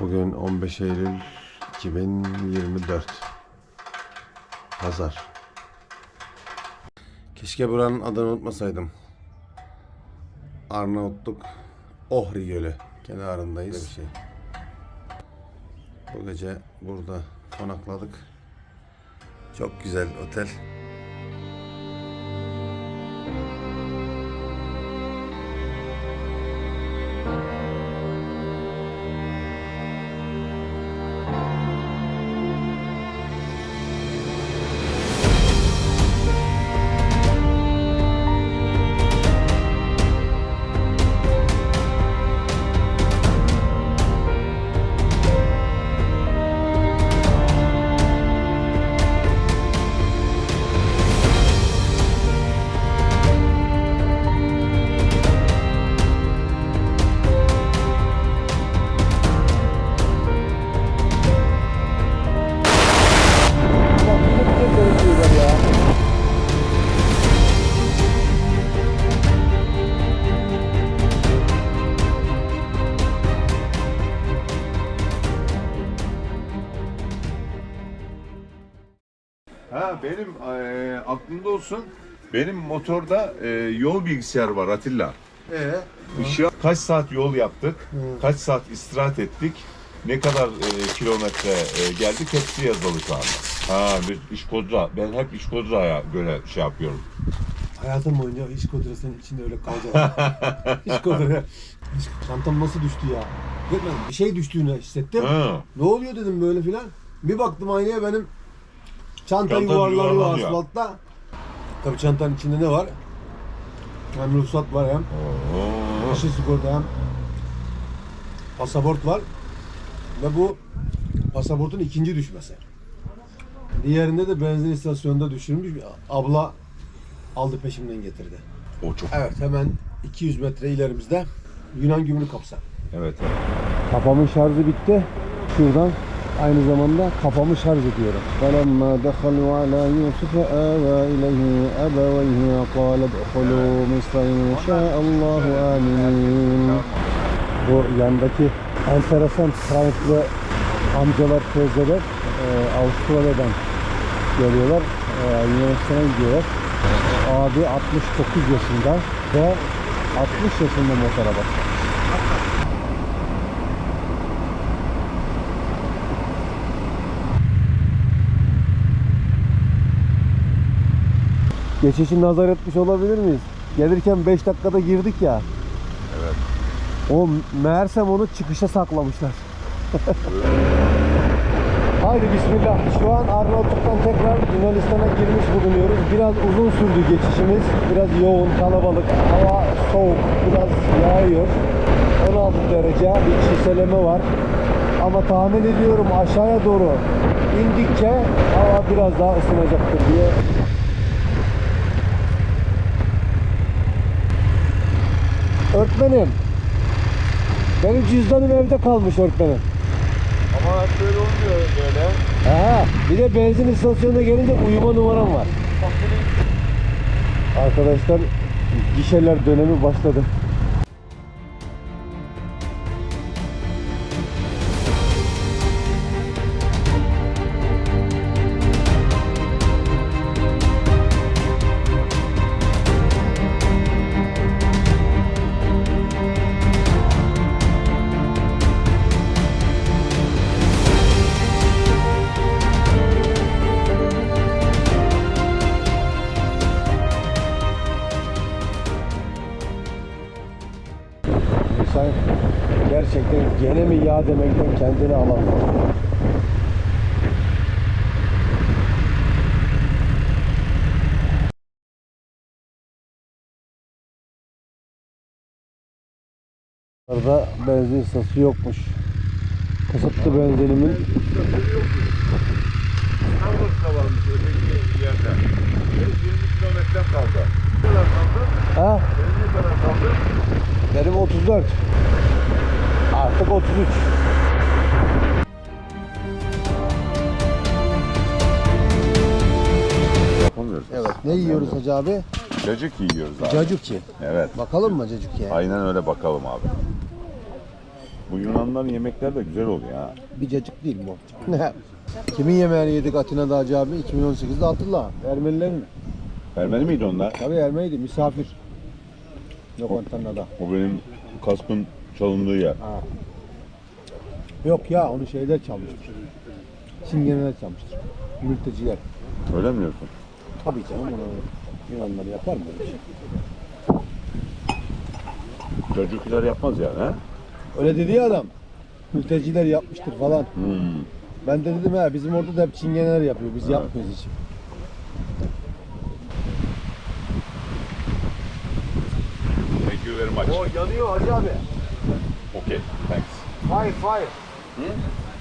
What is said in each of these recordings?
Bugün 15 Eylül 2024 Pazar. Keşke buranın adını unutmasaydım. Arnavutluk Ohri Gölü kenarındayız. Bir şey. Bu gece burada konakladık. Çok güzel otel Ha benim eee, aklımda olsun. Benim motorda eee, yol bilgisayar var Atilla. Ee? Işığa kaç saat yol yaptık, kaç saat istirahat ettik, ne kadar eee, kilometre eee, geldik hepsi yazılı şu anda. Ha biz iş kodra, ben hep iş kodraya göre şey yapıyorum. Hayatım boyunca hiç kodrasının içinde öyle kalacağım. hiç kodra. Hiç- Çantam nasıl düştü ya? Görmedim. Bir şey düştüğünü hissettim. Ha. Ne oluyor dedim böyle filan. Bir baktım aynaya benim çanta yuvarlanıyor yuvarlanıyor. asfaltta. Tabii çantanın içinde ne var? Hem ruhsat var hem Oo. dışı sigorta hem pasaport var. Ve bu pasaportun ikinci düşmesi. Diğerinde de benzin istasyonunda düşürmüş bir abla aldı peşimden getirdi. O çok. Evet hemen 200 metre ilerimizde Yunan gümrük. Evet. evet. Kafamın şarjı bitti. Şuradan aynı zamanda kafamı şarj ediyorum. فلما دخلوا على يوسف آوى إليه أبويه وقال ادخلوا مصر إن شاء الله آمنين Bu yandaki enteresan Fransız amcalar, teyzeler e, Avustralya'dan geliyorlar. E, Yunanistan'a gidiyorlar. Abi 69 yaşında ve 60 yaşında motora başlamış. Geçişi nazar etmiş olabilir miyiz? Gelirken 5 dakikada girdik ya. Evet. O meğersem onu çıkışa saklamışlar. Haydi bismillah. Şu an Arnavutluk'tan tekrar Yunanistan'a girmiş bulunuyoruz. Biraz uzun sürdü geçişimiz. Biraz yoğun, kalabalık. Hava soğuk, biraz yağıyor. 16 derece bir çiseleme var. Ama tahmin ediyorum aşağıya doğru indikçe hava biraz daha ısınacaktır diye Öğretmenim. Benim cüzdanım evde kalmış öğretmenim. Ama böyle olmuyor böyle. Ha, bir de benzin istasyonuna gelince uyuma numaram var. Arkadaşlar gişeler dönemi başladı. Ya demekten kendini alamıyor. Orada benzin istasyonu yokmuş. Kısıtlı benzinimin Starbucks'ta varmış öteki yerde. 20 kilometre kaldı. Ne kadar kaldı? ha Benim kadar kaldı? benim 34. Artık 33. Yapamıyoruz. Evet. Ne yiyoruz Hacı abi? Cacık yiyoruz abi. Cacuki. Evet. Bakalım mı cacukiye? Aynen öyle bakalım abi. Bu Yunanların yemekleri de güzel oluyor ha. Bir cacık değil bu. Kimin yemeğini yedik Atina'da Hacı abi? 2018'de hatırla. Ermenilerin. Ermeni miydi onlar? Tabii Ermeniydi misafir. Lokantanada. O benim kaskın çalındığı yer. Ha. Yok ya onu şeyler çalmıştır. Çingeneler çalmıştır. Mülteciler. Öyle mi diyorsun? Tabii canım onu Yunanlar yapar mı öyle şey? Çocuklar yapmaz yani ha? Öyle dedi ya adam. Mülteciler yapmıştır falan. Hmm. Ben de dedim ha bizim orada da hep çingeneler yapıyor. Biz yapmıyoruz hiç. Thank you very much. yanıyor Hacı abi. Okay, thanks. Five, five. Hmm?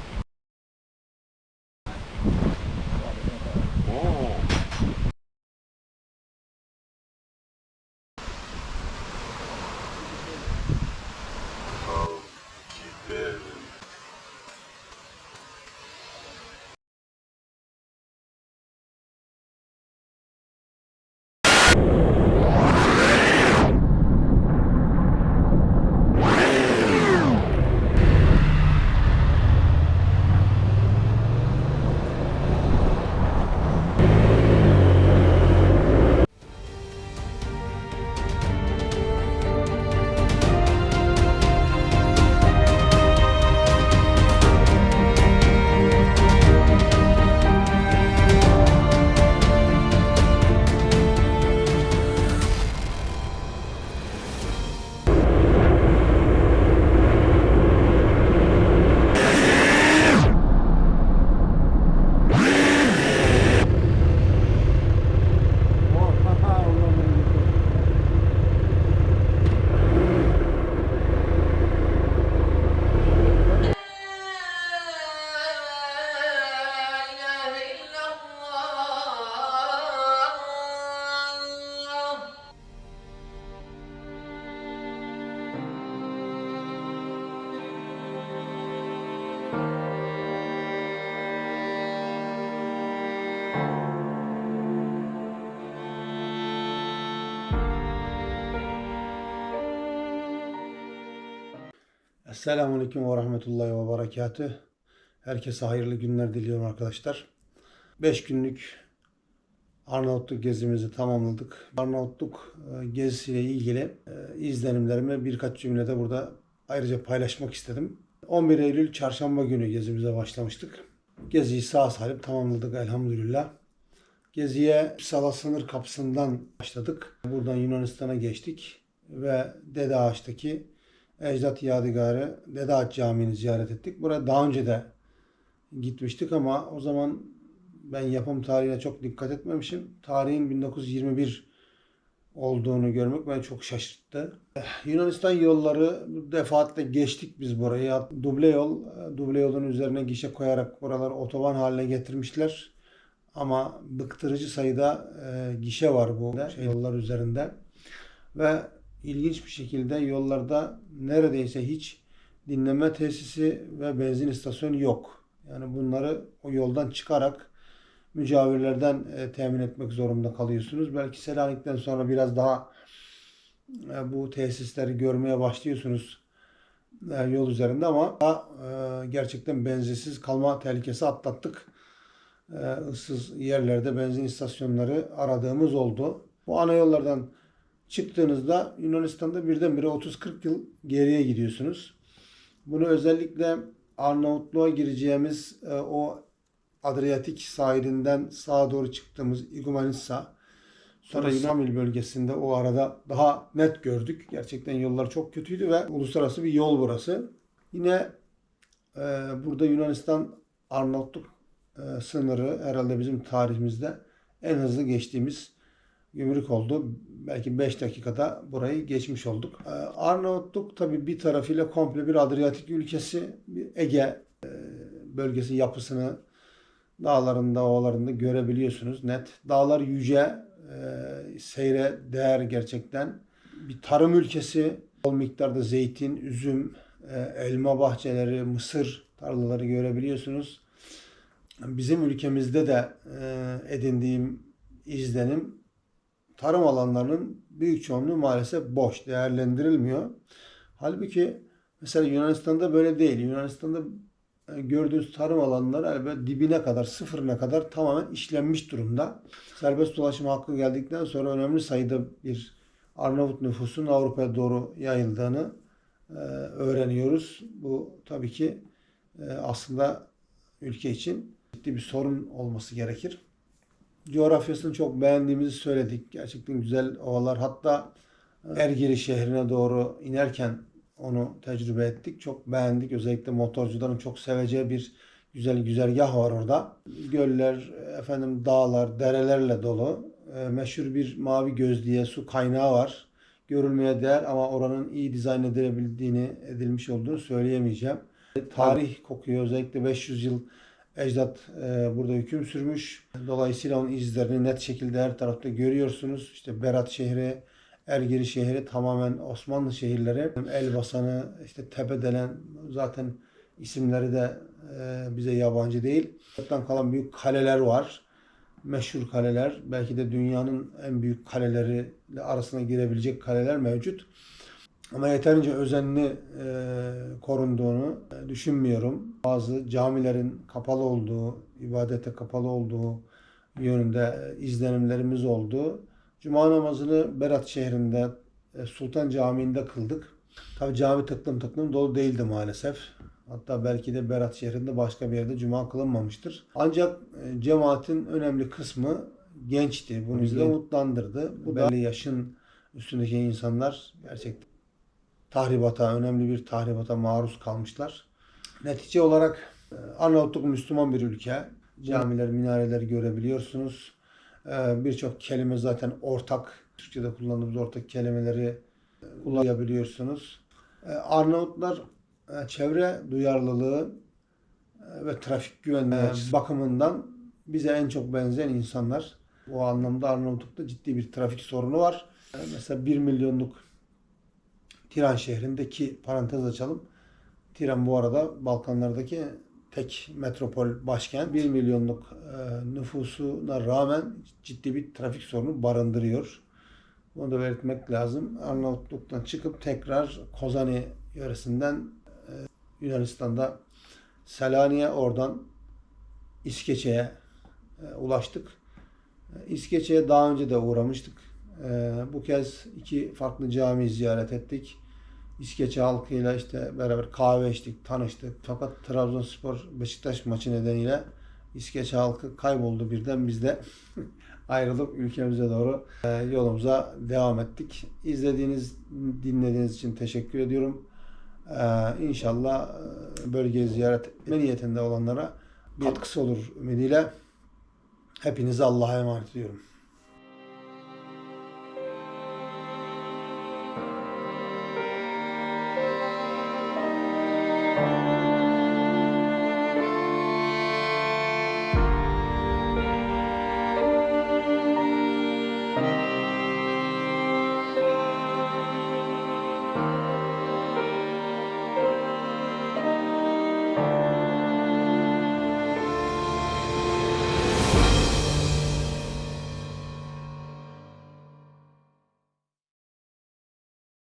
Esselamu Aleyküm ve Rahmetullahi ve Berekatüh. Herkese hayırlı günler diliyorum arkadaşlar. 5 günlük Arnavutluk gezimizi tamamladık. Arnavutluk e, gezisiyle ilgili e, izlenimlerimi birkaç cümlede burada ayrıca paylaşmak istedim. 11 Eylül çarşamba günü gezimize başlamıştık. Geziyi sağ salim tamamladık elhamdülillah. Geziye Sala sınır kapısından başladık. Buradan Yunanistan'a geçtik ve Dede Ağaç'taki Ecdat Yadigarı Dede Ağaç Camii'ni ziyaret ettik. Buraya daha önce de gitmiştik ama o zaman ben yapım tarihine çok dikkat etmemişim. Tarihin 1921 olduğunu görmek beni çok şaşırttı. Yunanistan yolları defaatle geçtik biz burayı. Duble yol, duble yolun üzerine gişe koyarak buraları otoban haline getirmişler. Ama bıktırıcı sayıda e, gişe var bu şey, yollar üzerinde. Ve ilginç bir şekilde yollarda neredeyse hiç dinleme tesisi ve benzin istasyonu yok. Yani bunları o yoldan çıkarak mücavirlerden e, temin etmek zorunda kalıyorsunuz. Belki Selanik'ten sonra biraz daha e, bu tesisleri görmeye başlıyorsunuz e, yol üzerinde ama e, gerçekten benzinsiz kalma tehlikesi atlattık. E, ıssız yerlerde benzin istasyonları aradığımız oldu. Bu ana yollardan çıktığınızda Yunanistan'da birdenbire 30-40 yıl geriye gidiyorsunuz. Bunu özellikle Arnavutluğa gireceğimiz e, o Adriyatik sahilinden sağa doğru çıktığımız Igoumenitsa sonra Yunamil bölgesinde o arada daha net gördük. Gerçekten yollar çok kötüydü ve uluslararası bir yol burası. Yine e, burada Yunanistan Arnavutluk e, sınırı herhalde bizim tarihimizde en hızlı geçtiğimiz gümrük oldu. Belki 5 dakikada burayı geçmiş olduk. Ee, Arnavutluk tabi bir tarafıyla komple bir Adriyatik ülkesi, bir Ege e, bölgesi yapısını dağlarında, ovalarında görebiliyorsunuz net. Dağlar yüce, e, seyre değer gerçekten. Bir tarım ülkesi, bol miktarda zeytin, üzüm, e, elma bahçeleri, mısır tarlaları görebiliyorsunuz. Bizim ülkemizde de e, edindiğim izlenim tarım alanlarının büyük çoğunluğu maalesef boş, değerlendirilmiyor. Halbuki Mesela Yunanistan'da böyle değil. Yunanistan'da gördüğünüz tarım alanları elbette dibine kadar, sıfırına kadar tamamen işlenmiş durumda. Serbest dolaşım hakkı geldikten sonra önemli sayıda bir Arnavut nüfusun Avrupa'ya doğru yayıldığını e, öğreniyoruz. Bu tabii ki e, aslında ülke için ciddi bir sorun olması gerekir. Coğrafyasını çok beğendiğimizi söyledik. Gerçekten güzel ovalar. Hatta Ergiri şehrine doğru inerken onu tecrübe ettik. Çok beğendik. Özellikle motorcuların çok seveceği bir güzel güzergah var orada. Göller, efendim dağlar, derelerle dolu. E, meşhur bir mavi göz su kaynağı var. Görülmeye değer ama oranın iyi dizayn edilebildiğini, edilmiş olduğunu söyleyemeyeceğim. Tarih kokuyor. Özellikle 500 yıl ecdat e, burada hüküm sürmüş. Dolayısıyla onun izlerini net şekilde her tarafta görüyorsunuz. İşte Berat şehri, Ergiri şehri tamamen Osmanlı şehirleri. Elbasan'ı, işte Tepedelen zaten isimleri de e, bize yabancı değil. Buradan kalan büyük kaleler var. Meşhur kaleler. Belki de dünyanın en büyük kaleleri arasına girebilecek kaleler mevcut. Ama yeterince özenli e, korunduğunu düşünmüyorum. Bazı camilerin kapalı olduğu, ibadete kapalı olduğu yönünde e, izlenimlerimiz oldu. Cuma namazını Berat şehrinde e, Sultan Camii'nde kıldık. Tabi cami tıklım tıklım dolu değildi maalesef. Hatta belki de Berat şehrinde başka bir yerde cuma kılınmamıştır. Ancak e, cemaatin önemli kısmı gençti. Bu bizi de mutlandırdı. Bu belli yaşın üstündeki insanlar gerçekten tahribata, önemli bir tahribata maruz kalmışlar. Netice olarak e, Arnavutluk Müslüman bir ülke. Camiler, minareler görebiliyorsunuz. E, Birçok kelime zaten ortak. Türkçe'de kullandığımız ortak kelimeleri e, kullanabiliyorsunuz. E, Arnavutlar e, çevre duyarlılığı e, ve trafik güvenliği bakımından bize en çok benzeyen insanlar. O anlamda Arnavutluk'ta ciddi bir trafik sorunu var. E, Mesela 1 milyonluk Tiran şehrindeki parantez açalım. Tiran bu arada Balkanlardaki tek metropol başkent. 1 milyonluk e, nüfusuna rağmen ciddi bir trafik sorunu barındırıyor. Bunu da belirtmek lazım. Arnavutluk'tan çıkıp tekrar Kozani yöresinden e, Yunanistan'da Selanik'e oradan İskeçe'ye e, ulaştık. İskeçe'ye daha önce de uğramıştık. Bu kez iki farklı cami ziyaret ettik. İskeçe halkıyla işte beraber kahve içtik, tanıştık. Fakat Trabzonspor Beşiktaş maçı nedeniyle İskeçe halkı kayboldu birden. Biz de ayrılıp ülkemize doğru e, yolumuza devam ettik. İzlediğiniz, dinlediğiniz için teşekkür ediyorum. Ee, inşallah e, bölgeyi ziyaret etme niyetinde olanlara bir katkısı olur ümidiyle. Hepinizi Allah'a emanet ediyorum.